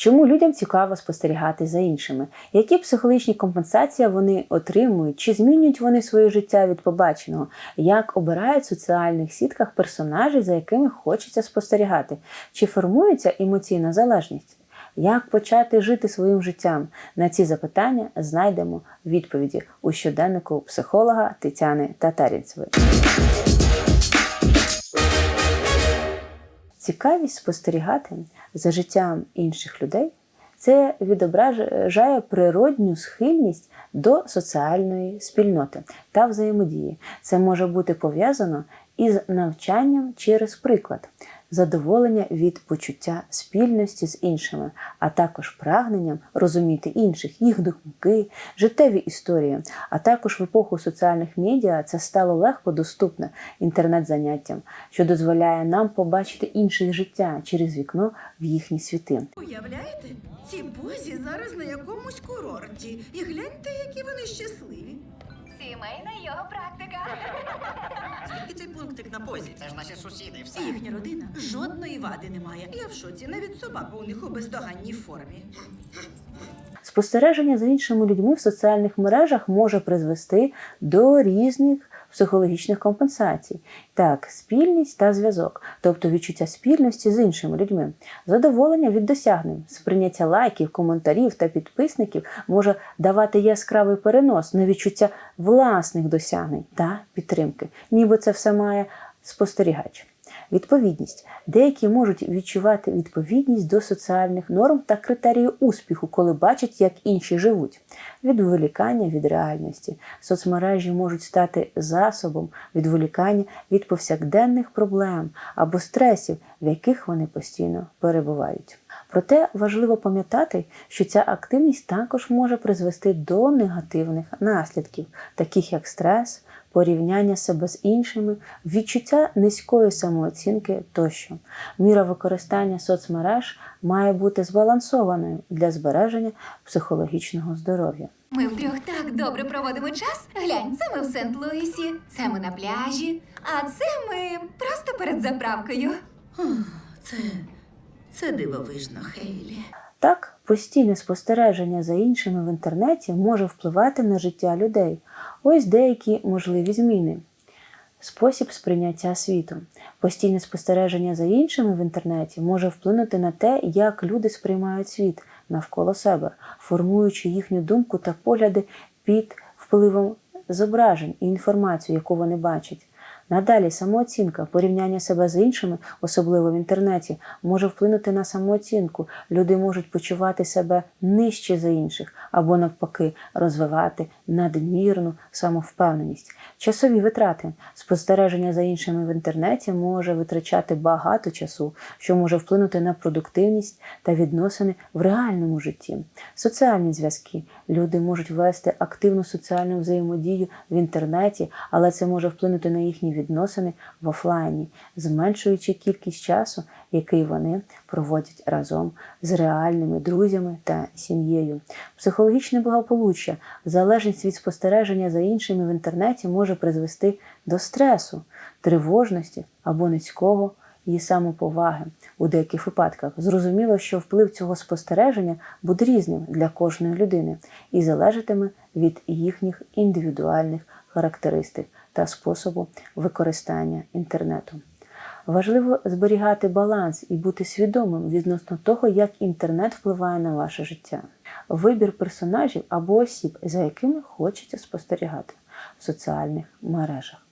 Чому людям цікаво спостерігати за іншими? Які психологічні компенсації вони отримують? Чи змінюють вони своє життя від побаченого? Як обирають в соціальних сітках персонажі, за якими хочеться спостерігати? Чи формується емоційна залежність? Як почати жити своїм життям? На ці запитання знайдемо відповіді у щоденнику психолога Тетяни Татарінцевої. Цікавість спостерігати за життям інших людей це відображає природню схильність до соціальної спільноти та взаємодії. Це може бути пов'язано із навчанням через приклад, задоволення від почуття спільності з іншими, а також прагненням розуміти інших, їх думки, життєві історії. А також в епоху соціальних медіа це стало легко доступне інтернет-заняттям, що дозволяє нам побачити інше життя через вікно в їхні світи. Уявляєте, ці бозі зараз на якомусь курорті. І гляньте, які вони щасливі. Сімейна його практика. І цей пунктик на позі. Це ж наші сусіди, все. Їхня родина жодної вади не має. Я в шоці, навіть собака у них у бездоганній формі. Спостереження за іншими людьми в соціальних мережах може призвести до різних психологічних компенсацій. Так, спільність та зв'язок, тобто відчуття спільності з іншими людьми, задоволення від досягнень, сприйняття лайків, коментарів та підписників може давати яскравий перенос на відчуття власних досягнень та підтримки, ніби це все має спостерігач. Відповідність. Деякі можуть відчувати відповідність до соціальних норм та критерії успіху, коли бачать, як інші живуть. Відволікання від реальності. Соцмережі можуть стати засобом відволікання від повсякденних проблем або стресів, в яких вони постійно перебувають. Проте важливо пам'ятати, що ця активність також може призвести до негативних наслідків, таких як стрес, порівняння себе з іншими, відчуття низької самооцінки тощо. Міра використання соцмереж має бути збалансованою для збереження психологічного здоров'я. Ми втрьох так добре проводимо час. Глянь, це ми в Сент-Луісі, це ми на пляжі, а це ми просто перед заправкою. Це. Це дивовижно, Хейлі. Так, постійне спостереження за іншими в інтернеті може впливати на життя людей. Ось деякі можливі зміни. Спосіб сприйняття світу. Постійне спостереження за іншими в інтернеті може вплинути на те, як люди сприймають світ навколо себе, формуючи їхню думку та погляди під впливом зображень і інформацію, яку вони бачать. Надалі самооцінка, порівняння себе з іншими, особливо в інтернеті, може вплинути на самооцінку. Люди можуть почувати себе нижче за інших або навпаки розвивати надмірну самовпевненість. Часові витрати. Спостереження за іншими в інтернеті може витрачати багато часу, що може вплинути на продуктивність та відносини в реальному житті. Соціальні зв'язки. Люди можуть вести активну соціальну взаємодію в інтернеті, але це може вплинути на їхні відносини в офлайні, зменшуючи кількість часу, який вони проводять разом з реальними друзями та сім'єю. Психологічне благополуччя, залежність від спостереження за іншими в інтернеті може призвести до стресу, тривожності або низького її самоповаги у деяких випадках. Зрозуміло, що вплив цього спостереження буде різним для кожної людини і залежатиме від їхніх індивідуальних характеристик та способу використання інтернету. Важливо зберігати баланс і бути свідомим відносно того, як інтернет впливає на ваше життя. Вибір персонажів або осіб, за якими хочеться спостерігати в соціальних мережах.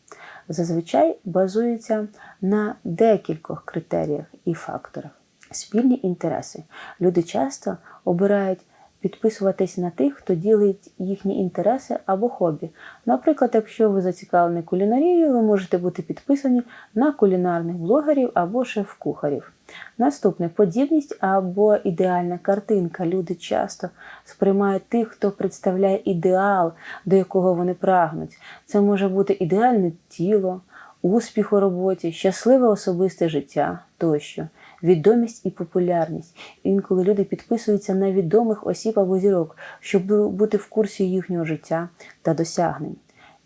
Зазвичай базується на декількох критеріях і факторах. Спільні інтереси. Люди часто обирають підписуватись на тих, хто ділить їхні інтереси або хобі. Наприклад, якщо ви зацікавлені кулінарією, ви можете бути підписані на кулінарних блогерів або шеф-кухарів. Наступне подібність або ідеальна картинка. Люди часто сприймають тих, хто представляє ідеал, до якого вони прагнуть. Це може бути ідеальне тіло, успіх у роботі, щасливе особисте життя тощо, відомість і популярність. Інколи люди підписуються на відомих осіб або зірок, щоб бути в курсі їхнього життя та досягнень.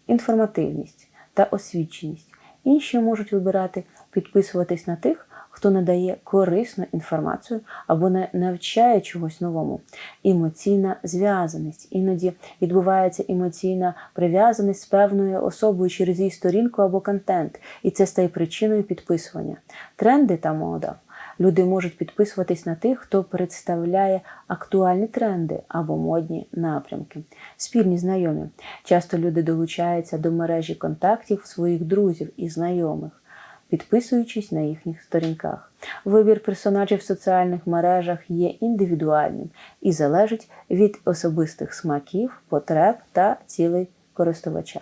Інформативність та освіченість. Інші можуть вибирати підписуватись на тих, хто надає корисну інформацію або не навчає чогось новому. Емоційна зв'язаність. Іноді відбувається емоційна прив'язаність з певною особою через її сторінку або контент, і це стає причиною підписування. Тренди та мода. Люди можуть підписуватись на тих, хто представляє актуальні тренди або модні напрямки. Спільні знайомі. Часто люди долучаються до мережі контактів своїх друзів і знайомих, підписуючись на їхніх сторінках. Вибір персонажів в соціальних мережах є індивідуальним і залежить від особистих смаків, потреб та цілей користувача.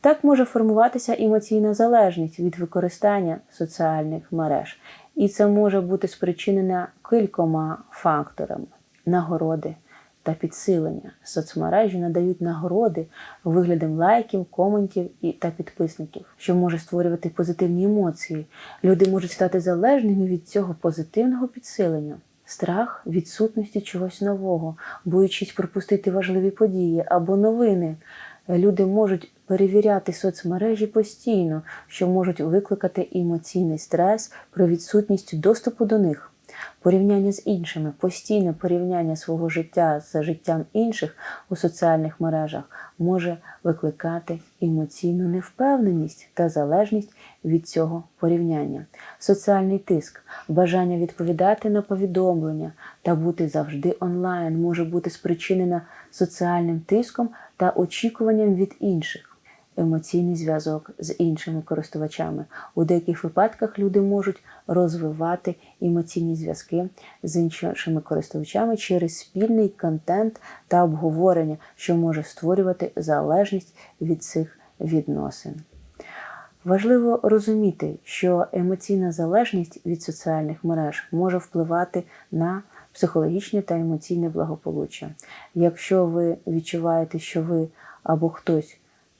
Так може формуватися емоційна залежність від використання соціальних мереж, і це може бути спричинено кількома факторами: нагороди та підсилення. Соцмережі надають нагороди виглядом лайків, коментів і та підписників, що може створювати позитивні емоції. Люди можуть стати залежними від цього позитивного підсилення. Страх відсутності чогось нового, боючись пропустити важливі події або новини. Люди можуть перевіряти соцмережі постійно, що можуть викликати емоційний стрес про відсутність доступу до них. Порівняння з іншими, постійне порівняння свого життя з життям інших у соціальних мережах може викликати емоційну невпевненість та залежність від цього порівняння. Соціальний тиск, бажання відповідати на повідомлення та бути завжди онлайн може бути спричинена соціальним тиском та очікуванням від інших. Емоційний зв'язок з іншими користувачами. У деяких випадках люди можуть розвивати емоційні зв'язки з іншими користувачами через спільний контент та обговорення, що може створювати залежність від цих відносин. Важливо розуміти, що емоційна залежність від соціальних мереж може впливати на психологічне та емоційне благополуччя. Якщо ви відчуваєте, що ви або хтось,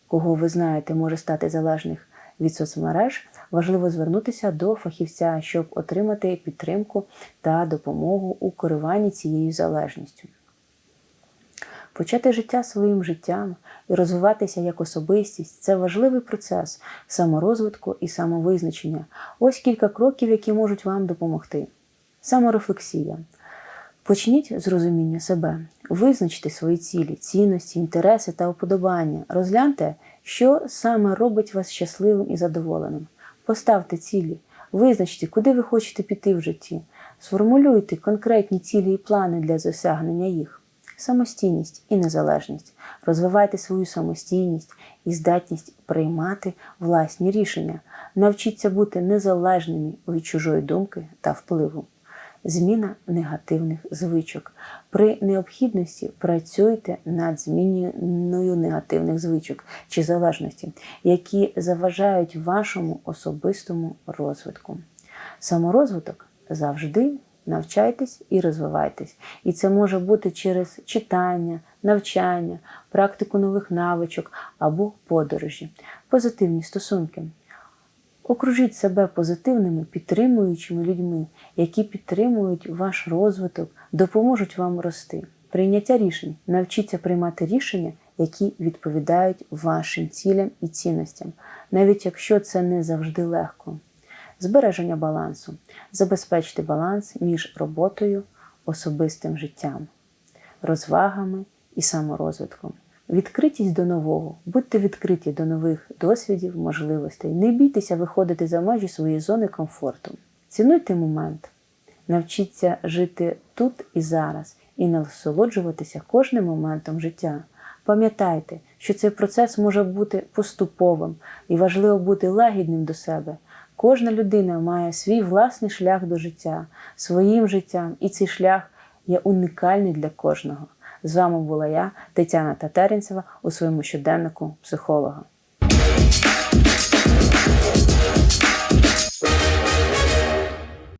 кого ви знаєте, може стати залежних від соцмереж, важливо звернутися до фахівця, щоб отримати підтримку та допомогу у керуванні цією залежністю. Почати життя своїм життям і розвиватися як особистість це важливий процес саморозвитку і самовизначення. Ось кілька кроків, які можуть вам допомогти. Саморефлексія. Почніть з розуміння себе, визначте свої цілі, цінності, інтереси та уподобання. Розгляньте, що саме робить вас щасливим і задоволеним. Поставте цілі, визначте, куди ви хочете піти в житті. Сформулюйте конкретні цілі і плани для досягнення їх. Самостійність і незалежність. Розвивайте свою самостійність і здатність приймати власні рішення. Навчіться бути незалежними від чужої думки та впливу. Зміна негативних звичок. При необхідності працюйте над зміною негативних звичок чи залежності, які заважають вашому особистому розвитку. Саморозвиток завжди навчайтесь і розвивайтесь. І це може бути через читання, навчання, практику нових навичок або подорожі, позитивні стосунки. Окружіть себе позитивними, підтримуючими людьми, які підтримують ваш розвиток, допоможуть вам рости. Прийняття рішень. Навчіться приймати рішення, які відповідають вашим цілям і цінностям, навіть якщо це не завжди легко. Збереження балансу. Забезпечте баланс між роботою, особистим життям, розвагами і саморозвитком. Відкритість до нового, будьте відкриті до нових досвідів, можливостей. Не бійтеся виходити за межі своєї зони комфорту. Цінуйте момент, навчіться жити тут і зараз і насолоджуватися кожним моментом життя. Пам'ятайте, що цей процес може бути поступовим і важливо бути лагідним до себе. Кожна людина має свій власний шлях до життя, своїм життям, і цей шлях є унікальний для кожного. З вами була я, Тетяна Татарінцева, у своєму щоденнику психолога.